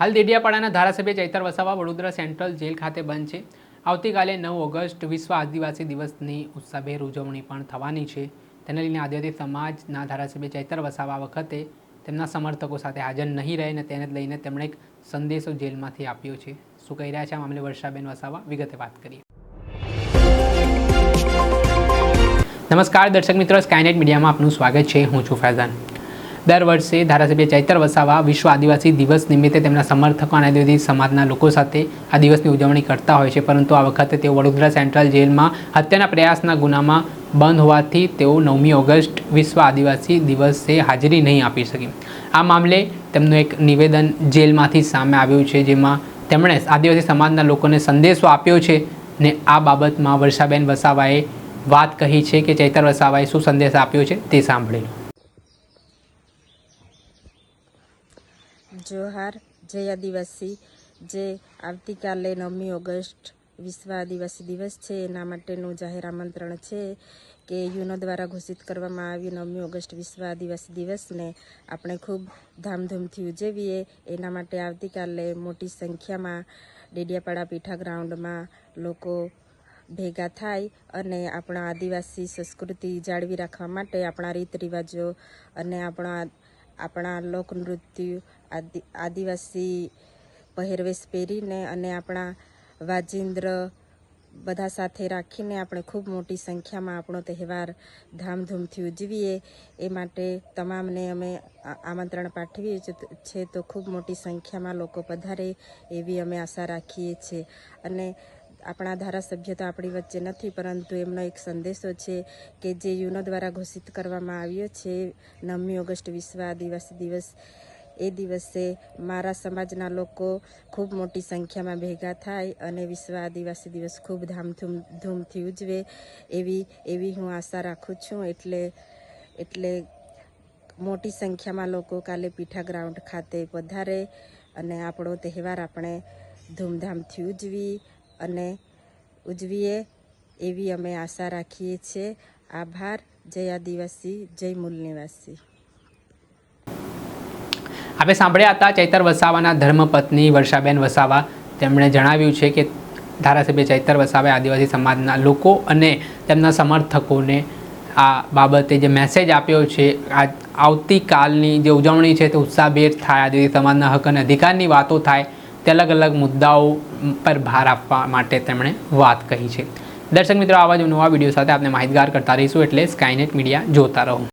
હાલ દેડિયાપાડાના ધારાસભ્ય ચૈતર વસાવા વડોદરા સેન્ટ્રલ જેલ ખાતે બંધ છે. આવતીકાલે નવ ઓગસ્ટ વિશ્વ આદિવાસી દિવસની ઉત્સાહભેર ઉજવણી પણ થવાની છે. તેને લઈને આદિવાસી સમાજના ધારાસભ્ય ચૈતર વસાવા વખતે તેમના સમર્થકો સાથે હાજર નહીં રહે અને તેને લઈને તેમણે એક સંદેશો જેલમાંથી આપ્યો છે. શું કહી રહ્યા છે આ મામલે વર્ષાબેન વસાવા? વિગતે વાત કરીએ. નમસ્કાર દર્શક મિત્રો સ્કાયનેટ મીડિયામાં આપનું સ્વાગત છે. હું છું ફૈઝાન. દર વર્ષે ધારાસભ્ય ચૈતર વસાવા વિશ્વ આદિવાસી દિવસ નિમિત્તે તેમના સમર્થકો અને આદિવાસી સમાજના લોકો સાથે આ દિવસની ઉજવણી કરતા હોય છે. પરંતુ આ વખતે તેઓ વડોદરા સેન્ટ્રલ જેલમાં હત્યાના પ્રયાસના ગુનામાં બંધ હોવાથી તેઓ નવમી ઓગસ્ટ વિશ્વ આદિવાસી દિવસે હાજરી નહીં આપી શકી. આ મામલે તેમનું એક નિવેદન જેલમાંથી સામે આવ્યું છે, જેમાં તેમણે આદિવાસી સમાજના લોકોને સંદેશો આપ્યો છે ને આ બાબતમાં વર્ષાબેન વસાવાએ વાત કહી છે કે ચૈતર વસાવાએ શું સંદેશ આપ્યો છે તે સાંભળી લો. જોહાર, જય આદિવાસી, જે આવતીકાલે નવમી ઓગસ્ટ વિશ્વ આદિવાસી દિવસ છે. એના માટેનું જાહેર આમંત્રણ છે કે યુનો દ્વારા ઘોષિત કરવામાં આવ્યું નવમી ઓગસ્ટ વિશ્વ આદિવાસી દિવસને આપણે ખૂબ ધામધૂમથી ઉજવીએ. એના માટે આવતીકાલે મોટી સંખ્યામાં ડેડિયાપાડા પીઠા ગ્રાઉન્ડમાં લોકો ભેગા થાય અને આપણા આદિવાસી સંસ્કૃતિ જાળવી રાખવા માટે આપણા રીત રિવાજો અને આપણા આપણા લોકનૃત્ય આદિ, આદિવાસી પહેરવેશ પહેરીને અને આપણા વાજિંદ્ર બધા સાથે રાખીને આપણે ખૂબ મોટી સંખ્યામાં આપણો તહેવાર ધામધૂમથી ઉજવીએ. એ માટે તમામને અમે આમંત્રણ પાઠવીએ છીએ છે તો ખૂબ મોટી સંખ્યામાં લોકો પધારે એવી અમે આશા રાખીએ છીએ. અને આપણા ધારાસભ્ય તો આપણી વચ્ચે નથી, પરંતુ એમનો એક સંદેશો છે કે જે યુનો દ્વારા ઘોષિત કરવામાં આવ્યો છે, નવમી ઓગસ્ટ વિશ્વ આદિવાસી દિવસ. એ દિવસે મારા સમાજના લોકો ખૂબ મોટી સંખ્યામાં ભેગા થાય અને વિશ્વ આદિવાસી દિવસ ખૂબ ધામધૂમ, ધૂમથી ઉજવે એવી એવી હું આશા રાખું છું. એટલે એટલે મોટી સંખ્યામાં લોકો કાલે પીઠા ગ્રાઉન્ડ ખાતે પધારે અને આપણો તહેવાર આપણે ધૂમધામથી ઉજવી અને ઉજવીએ એવી અમે આશા રાખીએ છીએ. આભાર. જય આદિવાસી. જય મૂલ નિવાસી. આપણે સાંભળ્યા હતા ચૈતર વસાવાના ધર્મપત્ની વર્ષાબેન વસાવા. તેમણે જણાવ્યું છે કે ધારાસભ્ય ચૈતર વસાવાએ આદિવાસી સમાજના લોકો અને તેમના સમર્થકોને આ બાબતે જે મેસેજ આપ્યો છે, આ આવતીકાલની જે ઉજવણી છે તે ઉત્સાહભેર થાય. આદિવાસી સમાજના હક અને અધિકારની વાતો થાય. તે અલગ અલગ મુદ્દાઓ પર ભાર આપવા માટે તેમણે વાત કહી છે. દર્શક મિત્રો, આવા જ નવા વીડિયો સાથે આપણે માહિતગાર કરતા રહીશું એટલે સ્કાયનેટ મીડિયા જોતા રહો.